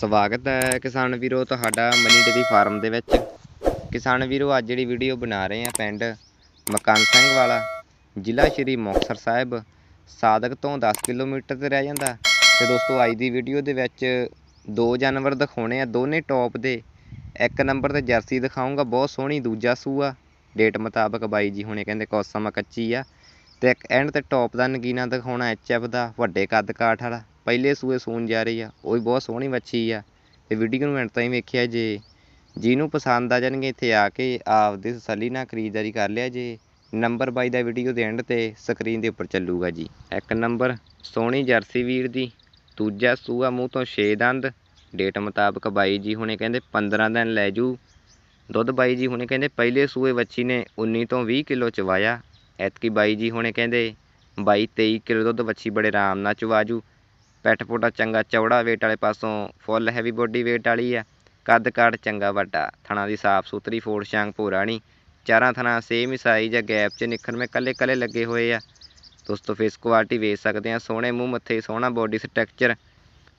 ਸਵਾਗਤ ਹੈ ਕਿਸਾਨ ਵੀਰੋ, ਤੁਹਾਡਾ ਮਨੀ ਡੇਰੀ ਫਾਰਮ ਦੇ ਵਿੱਚ। ਕਿਸਾਨ ਵੀਰੋ, ਅੱਜ ਜਿਹੜੀ ਵੀਡੀਓ ਬਣਾ ਰਹੇ ਆ ਪਿੰਡ ਮਕਾਨ ਸਿੰਘ ਵਾਲਾ, ਜ਼ਿਲ੍ਹਾ ਸ਼੍ਰੀ ਮੁਕਤਸਰ ਸਾਹਿਬ। ਸਾਦਕ ਤੋਂ 10 ਕਿਲੋਮੀਟਰ ਤੇ ਰਹਿ ਜਾਂਦਾ। ਤੇ ਦੋਸਤੋ, ਅੱਜ ਦੀ ਵੀਡੀਓ ਦੇ ਵਿੱਚ ਦੋ ਜਾਨਵਰ ਦਿਖਾਉਣੇ ਆ, ਦੋਨੇ ਟੌਪ ਦੇ। ਇੱਕ ਨੰਬਰ ਤੇ ਜਰਸੀ ਦਿਖਾਉਂਗਾ ਬਹੁਤ ਸੋਹਣੀ, ਦੂਜਾ ਸੂਆ। ਡੇਟ ਮੁਤਾਬਕ ਬਾਈ ਜੀ ਹੁਣੇ ਕਹਿੰਦੇ ਕੌਸਮ ਕੱਚੀ ਆ। ਤੇ ਇੱਕ ਐਂਡ ਤੇ ਟੌਪ ਦਾ ਨਗੀਨਾ ਦਿਖਾਉਣਾ ਐਚਐਫ ਦਾ, ਵੱਡੇ ਕੱਦ ਕਾਠ ਵਾਲਾ। ਪਹਿਲੇ ਸੂਏ ਸੂਣ ਜਾ ਰਹੀ ਆ, ਉਹ ਵੀ ਬਹੁਤ ਸੋਹਣੀ ਵੱਛੀ ਆ। ਤੇ ਵੀਡੀਓ ਨੂੰ ਐਂਡ ਤਾਈਂ ਵੇਖਿਆ ਜੇ, ਜਿਹਨੂੰ ਪਸੰਦ ਆ ਜਾਣਗੇ ਇੱਥੇ ਆ ਕੇ ਆਪਦੀ ਤਸੱਲੀ ਨਾਲ ਖਰੀਦਦਾਰੀ ਕਰ ਲਿਆ ਜੇ। ਨੰਬਰ ਬਾਈ ਦਾ ਵੀਡੀਓ ਦੇ ਐਂਡ ਤੇ ਸਕਰੀਨ ਦੇ ਉੱਪਰ ਚੱਲੂਗਾ ਜੀ। ਇੱਕ ਨੰਬਰ, ਸੋਹਣੀ ਜਰਸੀ ਵੀਰ ਦੀ। ਦੂਜਾ ਸੂਆ ਮੂੰਹ ਤੋਂ 6 ਦੰਦ। ਡੇਟ ਮੁਤਾਬਕ ਬਾਈ ਜੀ ਹੁਣੇ ਕਹਿੰਦੇ 15 ਦਿਨ ਲੈ ਜੂ। ਦੁੱਧ ਬਾਈ ਜੀ ਹੁਣੇ ਕਹਿੰਦੇ ਪਹਿਲੇ ਸੂਏ ਵੱਛੀ ਨੇ 19 ਤੋਂ 20 ਕਿਲੋ ਚਵਾਇਆ। ਐਤਕੀ ਬਾਈ ਜੀ ਹੁਣੇ ਕਹਿੰਦੇ 22 23 ਕਿਲੋ ਦੁੱਧ ਵੱਛੀ ਬੜੇ ਆਰਾਮ ਨਾਲ ਚਵਾਜੂ ਪੈਠ ਪੋਟਾ ਚੰਗਾ ਚੌੜਾ weight ਵਾਲੇ ਪਾਸੋਂ ਫੁੱਲ ਹੈਵੀ ਬੋਡੀ weight ਵਾਲੀ ਆ। ਕੱਦ ਕਾਠ ਚੰਗਾ ਵੱਡਾ, ਥਣਾ ਦੀ ਸਾਫ਼ ਸੁਥਰੀ ਫੋੜ ਸ਼ਾਂਗ ਭੋਰਾਣੀ ਚਾਰਾਂ ਥਣਾ ਸੇਮ ਹੀ ਸਾਈਜ਼ ਆ ਗੈਪ 'ਚ ਨਿਖਰ ਮੇ ਕੱਲੇ ਕੱਲੇ ਲੱਗੇ ਹੋਏ ਆ। ਦੋਸਤੋ ਫੇਸ ਕੁਆਲਿਟੀ ਵੇਚ ਸਕਦੇ ਆ, ਸੋਹਣੇ ਮੂੰਹ ਮੱਥੇ, ਸੋਹਣਾ ਬੋਡੀ ਸਟਰਕਚਰ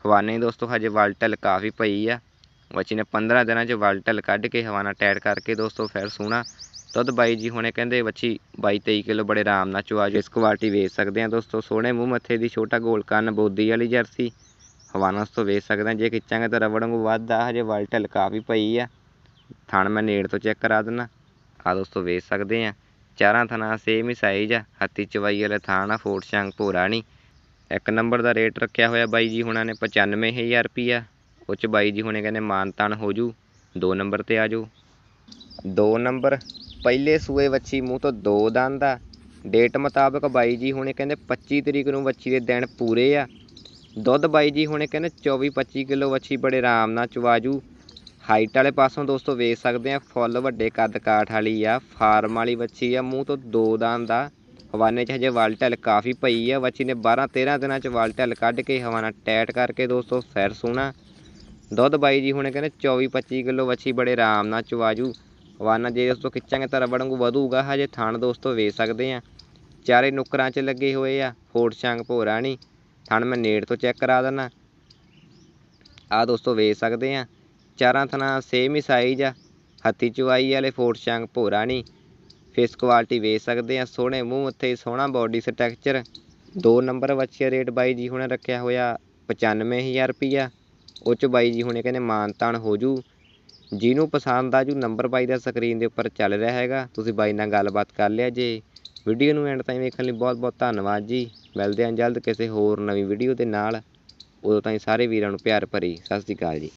ਹਵਾਨੇ ਦੋਸਤੋ, ਹਜੇ ਵਲਟਲ ਕਾਫੀ ਪਈ ਆ। ਬੱਚੀ ਨੇ 15 ਦਿਨਾਂ 'ਚ ਵਲਟਲ ਕੱਢ ਕੇ ਹਵਾਨਾ ਟੈਟ ਕਰਕੇ ਦੋਸਤੋ, ਫਿਰ ਸੋਹਣਾ ਦੁੱਧ ਬਾਈ ਜੀ ਹੁਣੇ ਕਹਿੰਦੇ ਬੱਚੀ 22 23 ਕਿਲੋ ਬੜੇ ਆਰਾਮ ਨਾਲ ਚਵਾ ਜੋ ਇਸ ਕੁਆਲਿਟੀ ਵੇਚ ਸਕਦੇ ਆ ਦੋਸਤੋ, ਸੋਹਣੇ ਮੂੰਹ ਮੱਥੇ ਦੀ ਛੋਟਾ ਗੋਲ ਕੰਨ ਬੋਦੀ ਵਾਲੀ ਜਰਸੀ। ਹਵਾਨਾ ਉਸ ਤੋਂ ਵੇਚ ਸਕਦੇ ਆ ਜੇ ਖਿੱਚਾਂਗੇ ਤਾਂ ਰਬੜ ਵਾਂਗੂ ਵੱਧਦਾ, ਹਜੇ ਵਲਟਲ ਕਾਫੀ ਪਈ ਆ। ਥਣ ਮੈਂ ਨੇੜ ਤੋਂ ਚੈੱਕ ਕਰਾ ਦਿੰਨਾ ਆ ਦੋਸਤੋ, ਵੇਚ ਸਕਦੇ ਆ ਚਾਰਾਂ ਥਣਾ ਸੇਮ ਹੀ ਸਾਈਜ਼ ਆ। ਹੱਤੀ ਚਵਾਈ ਵਾਲੇ ਥਾਣਾ ਫੋੜ ਸ਼ੰਗ ਨਹੀਂ। ਇੱਕ ਨੰਬਰ ਦਾ ਰੇਟ ਰੱਖਿਆ ਹੋਇਆ ਬਾਈ ਜੀ ਹੁਣਾਂ ਨੇ 95000 ਰੁਪਿਆ ਉਹ ਚ ਬਾਈ ਜੀ ਹੁਣੇ ਕਹਿੰਦੇ ਮਾਨਤਾਨ ਹੋ ਜੂ। ਦੋ ਨੰਬਰ ਤੇ ਆ ਜਾਓ ਦੋ ਨੰਬਰ ਪਹਿਲੇ ਸੂਏ ਵੱਛੀ ਮੂੰਹ ਤੋਂ ਦੋ ਦੰਦ ਆ। ਡੇਟ ਮੁਤਾਬਕ ਬਾਈ ਜੀ ਹੁਣੇ ਕਹਿੰਦੇ 25 ਤਰੀਕ ਨੂੰ ਵੱਛੀ ਦੇ ਦਿਨ ਪੂਰੇ ਆ। ਦੁੱਧ ਬਾਈ ਜੀ ਹੁਣੇ ਕਹਿੰਦੇ 24 25 ਕਿਲੋ ਵੱਛੀ ਬੜੇ ਆਰਾਮ ਨਾਲ ਚਵਾਜੂ। ਹਾਈਟ ਵਾਲੇ ਪਾਸੋਂ ਦੋਸਤੋ ਵੇਖ ਸਕਦੇ ਆ, ਫੁੱਲ ਵੱਡੇ ਕੱਦ ਕਾਠ ਵਾਲੀ ਆ, ਫਾਰਮ ਵਾਲੀ ਵੱਛੀ ਆ, ਮੂੰਹ ਤੋਂ ਦੋ ਦੰਦ ਆ। ਹਵਾਨੇ 'ਚ ਹਜੇ ਵਲਟਲ ਕਾਫੀ ਪਈ ਆ, ਵੱਛੀ ਨੇ 12 13 ਦਿਨਾਂ 'ਚ ਵਲਟਲ ਕੱਢ ਕੇ ਹਵਾਨਾ ਟੈਟ ਕਰਕੇ ਦੋਸਤੋ ਫਿਰ ਸੋਹਣਾ ਦੁੱਧ ਬਾਈ ਜੀ ਹੁਣੇ ਕਹਿੰਦੇ 24 25 ਕਿਲੋ ਵੱਛੀ ਬੜੇ ਆਰਾਮ ਨਾਲ ਚਵਾਜੂ। ਹਵਾਨਾ ਜੇ ਉਸ ਤੋਂ ਖਿੱਚਾਂਗੇ ਤਾਂ ਰਬੜ ਵਾਂਗੂ ਵਧੂਗਾ, ਹਜੇ ਥਣ ਦੋਸਤੋ ਵੇਚ ਸਕਦੇ ਆ। ਚਾਰੇ ਨੁੱਕਰਾਂ 'ਚ ਲੱਗੇ ਹੋਏ ਆ ਫੋਟ ਫੋੜ ਭੋਰਾ ਨਹੀਂ ਥਣ ਮੈਂ ਨੇੜ ਤੋਂ ਚੈੱਕ ਕਰਾ ਦਿੰਨਾ। ਆ ਦੋਸਤੋ ਵੇਚ ਸਕਦੇ ਆ। ਚਾਰਾਂ ਥਣਾ ਸੇਮ ਹੀ ਸਾਈਜ਼ ਆ। ਹੱਥੀ ਚਵਾਈ ਵਾਲੇ ਫੋਟ ਫੋੜ ਭੋਰਾ ਨਹੀਂ ਫੇਸ ਕੁਆਲਿਟੀ ਵੇਚ ਸਕਦੇ ਆ। ਸੋਹਣੇ ਮੂੰਹ ਮੱਥੇ, ਸੋਹਣਾ ਬਾਡੀ ਸਟਰਕਚਰ ਦੋ ਨੰਬਰ ਵੱਛੇ ਰੇਟ ਬਾਈ ਜੀ ਹੁਣੇ ਰੱਖਿਆ ਹੋਇਆ 95000 ਰੁਪਈਆ। ਉਹ ਚ ਬਾਈ ਜੀ ਹੁਣੇ ਕਹਿੰਦੇ ਮਾਨਤਾਨ ਹੋ ਜੂ। ਜਿਹਨੂੰ ਪਸੰਦ ਆ ਜੂ ਨੰਬਰ ਬਾਈ ਦਾ ਸਕਰੀਨ ਦੇ ਉੱਪਰ ਚੱਲ ਰਿਹਾ ਹੈਗਾ। ਤੁਸੀਂ ਬਾਈ ਨਾਲ ਗੱਲਬਾਤ ਕਰ ਲਿਆ ਜੇ। ਵੀਡੀਓ ਨੂੰ ਐਂਡ ਤਾਈਂ ਵੇਖਣ ਲਈ ਬਹੁਤ ਬਹੁਤ ਧੰਨਵਾਦ ਜੀ। ਮਿਲਦੇ ਹਾਂ ਜਲਦ ਕਿਸੇ ਹੋਰ ਨਵੀਂ ਵੀਡੀਓ ਦੇ ਨਾਲ। ਉਦੋਂ ਤਾਈਂ ਸਾਰੇ ਵੀਰਾਂ ਨੂੰ ਪਿਆਰ ਭਰੀ। ਸਤਿ ਸ਼੍ਰੀ ਅਕਾਲ ਜੀ।